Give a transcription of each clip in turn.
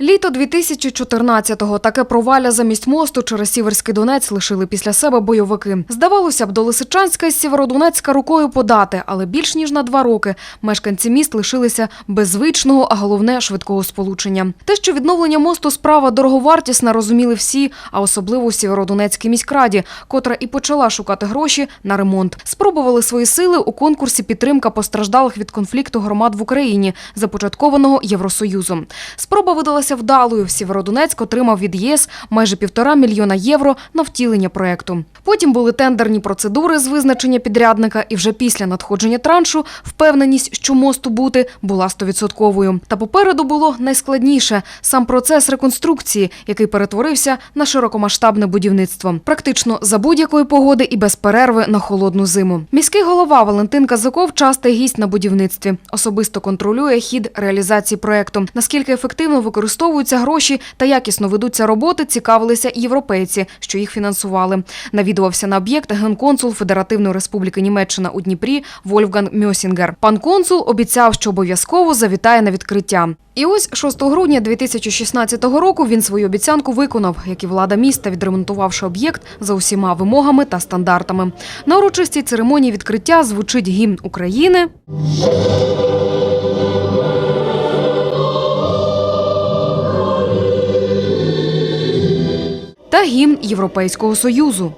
Літо 2014-го таке проваля замість мосту через Сіверський Донець лишили після себе бойовики. Здавалося б, до Лисичанська із Сєвєродонецька рукою подати, але більш ніж на два роки мешканці міст лишилися без звичного, а головне швидкого сполучення. Те, що відновлення мосту справа дороговартісна, розуміли всі, а особливо у Сєвєродонецькій міськраді, котра і почала шукати гроші на ремонт. Спробували свої сили у конкурсі підтримка постраждалих від конфлікту громад в Україні, започаткованого Євросоюзом. Спроба видалася вдалою. Сєвєродонецьк отримав від ЄС майже півтора мільйона євро на втілення проекту. Потім були тендерні процедури з визначення підрядника, і вже після надходження траншу впевненість, що мосту бути, була стовідсотковою. Та попереду було найскладніше сам процес реконструкції, який перетворився на широкомасштабне будівництво. Практично за будь-якої погоди і без перерви на холодну зиму. Міський голова Валентин Казаков частий гість на будівництві. Особисто контролює хід реалізації проекту. Наскільки ефективно використовуються гроші та якісно ведуться роботи, цікавилися європейці, що їх фінансували. Навідувався на об'єкт генконсул Федеративної Республіки Німеччина у Дніпрі Вольфганг Мьосінгер. Пан консул обіцяв, що обов'язково завітає на відкриття. І ось 6 грудня 2016 року він свою обіцянку виконав, як і влада міста, відремонтувавши об'єкт за усіма вимогами та стандартами. На урочистій церемонії відкриття звучить гімн України. Та гімн Європейського союзу.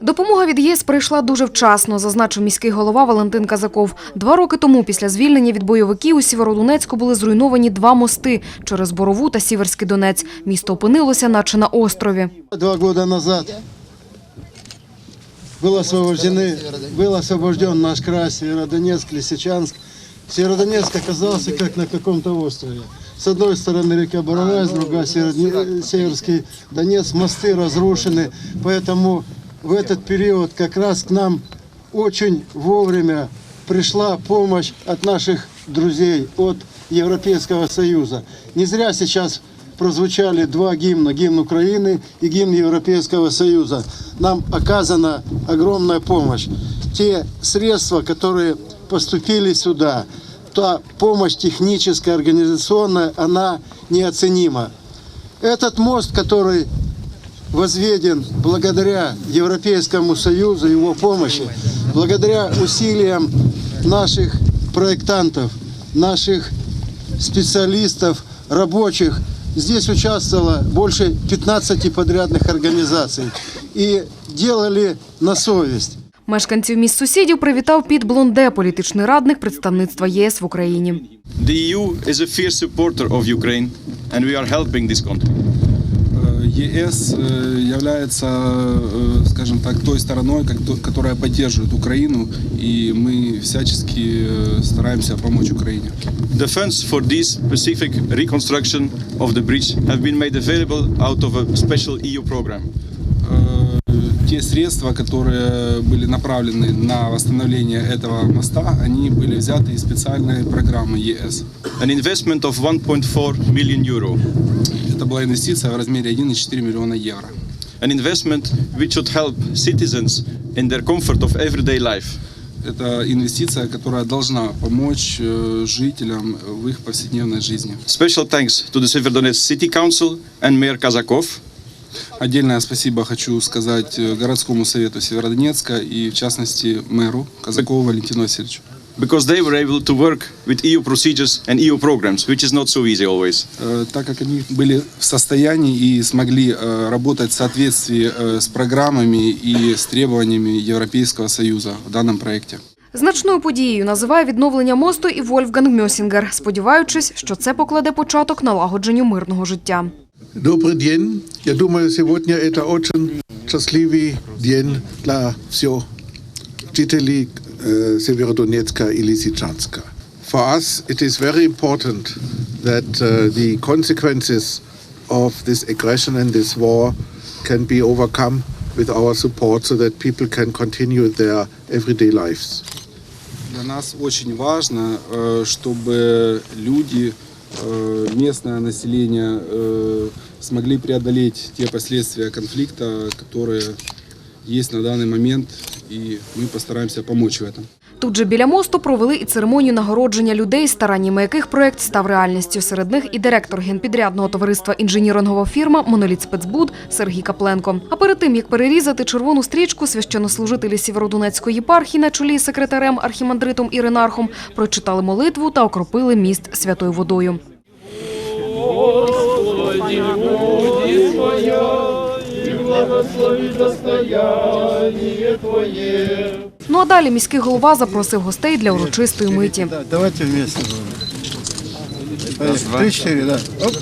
Допомога від ЄС прийшла дуже вчасно, зазначив міський голова Валентин Казаков. Два роки тому, після звільнення від бойовиків, у Сєвєродонецьку були зруйновані два мости через Борову та Сіверський Донець. Місто опинилося, наче на острові. Два года назад был, освобождены, был освобожден наш край Северодонецк, Лисичанск. Северодонецк оказался как на каком-то острове. С одной стороны река Боровая, с другой Северодне- Северский Донец. Мосты разрушены, поэтому в этот период как раз к нам очень вовремя пришла помощь от наших друзей, от Европейского Союза. Не зря сейчас прозвучали два гимна, гимн Украины и гимн Европейского Союза. Нам оказана огромная помощь. Те средства, которые поступили сюда, та помощь техническая, организационная, она неоценима. Этот мост, который возведен благодаря Европейскому Союзу, его помощи, благодаря усилиям наших проектантов, наших специалистов, рабочих. Здесь участвовало больше 15 подрядных организаций и делали на совесть. Мешканців міст сусідів привітав Піт Блонде, політичний радник представництва єС в Україні. The EU is a fierce supporter of Ukraine, and we are helping this country. Э, ЕС э, является, э, скажем так, той стороной, как- то- которая поддерживает Украину, и мы всячески э, стараемся помочь Украине. The funds for this specific reconstruction of the bridge have been made available out of a special EU program. Те средства, которые были направлены на восстановление этого моста, они были взяты из специальной программы ЕС. An investment of 1.4 million euro. Это была инвестиция в размере 1,4 миллиона евро. An investment which should help citizens in their comfort of everyday life. Это инвестиция, которая должна помочь э, жителям в их повседневной жизни. Special thanks to the Severodonetsk City Council and Mayor Kazakov Отдельное спасибо хочу сказать э, городскому совету Северодонецка и, в частности, мэру Казакову Валентину Васильевичу. because they were able to work with EU procedures and EU programs, which is not so easy always. Э, Так как они были в состоянии и смогли э, работать в соответствии э, с программами и с требованиями Европейского Союза в данном проекте. Значною подією називає відновлення мосту і Вольфганг Мьосінгер, сподіваючись, що це покладе початок налагодженню мирного життя. Добрый день. Я думаю, сегодня это очень счастливый день для всех жителей э, Северодонецка и Лисичанска. For us, it is very important that uh, the consequences of this aggression and this war can be overcome with our support so that people can continue their everyday lives. Для нас очень важно, э, чтобы люди, э, местное население э, смогли преодолеть те последствия конфликта, которые есть на данный момент, и мы постараемся помочь в этом. Тут же біля мосту провели і церемонію нагородження людей, стараннями яких проект став реальністю. Серед них і директор генпідрядного товариства інженірингова фірма Моноліт Спецбуд Сергій Капленко. А перед тим як перерізати червону стрічку, священнослужителі Сєвєродонецької єпархії на чолі з секретарем архімандритом Іринархом прочитали молитву та окропили міст святою водою. Ну а далі міський голова запросив гостей для урочистої миті. Да, давайте вместе. Три-четыре, да. Оп.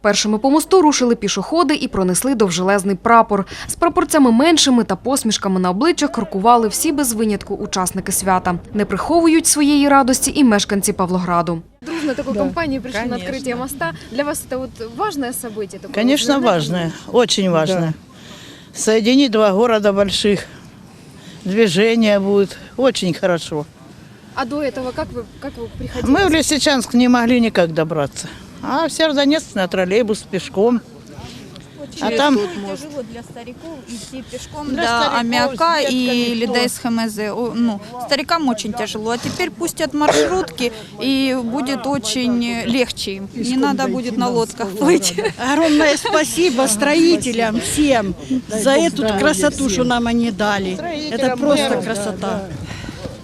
Першими по мосту рушили пішоходи і пронесли довжелезний прапор. З прапорцями меншими та посмішками на обличчях крокували всі без винятку учасники свята. Не приховують своєї радості і мешканці Павлограду. дружно такой компании пришли на открытие моста. Для вас это вот важное событие? Такое? Конечно, Вы важное, очень важное. Соединить два города больших, движение будет очень хорошо. А до этого как вы, как вы приходили? Мы в Лисичанск не могли никак добраться. А в Северодонецк на троллейбус пешком. А там тяжело для стариков идти пешком до стариков Аммиака с и? Лида из ХМЗ. Ну, старикам очень тяжело. А теперь пустят маршрутки, и будет очень легче им. Не надо будет на лодках плыть. Огромное спасибо строителям всем за эту красоту, что нам они дали. Это просто красота.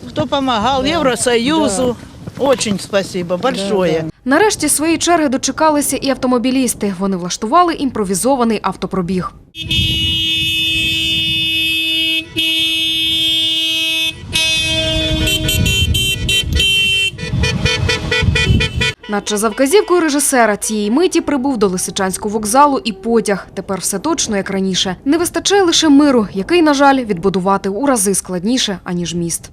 кто помогал Евросоюзу, очень спасибо большое. Нарешті своєї черги дочекалися і автомобілісти. Вони влаштували імпровізований автопробіг. Наче за вказівкою режисера цієї миті прибув до Лисичанського вокзалу і потяг. Тепер все точно як раніше. Не вистачає лише миру, який, на жаль, відбудувати у рази складніше, аніж міст.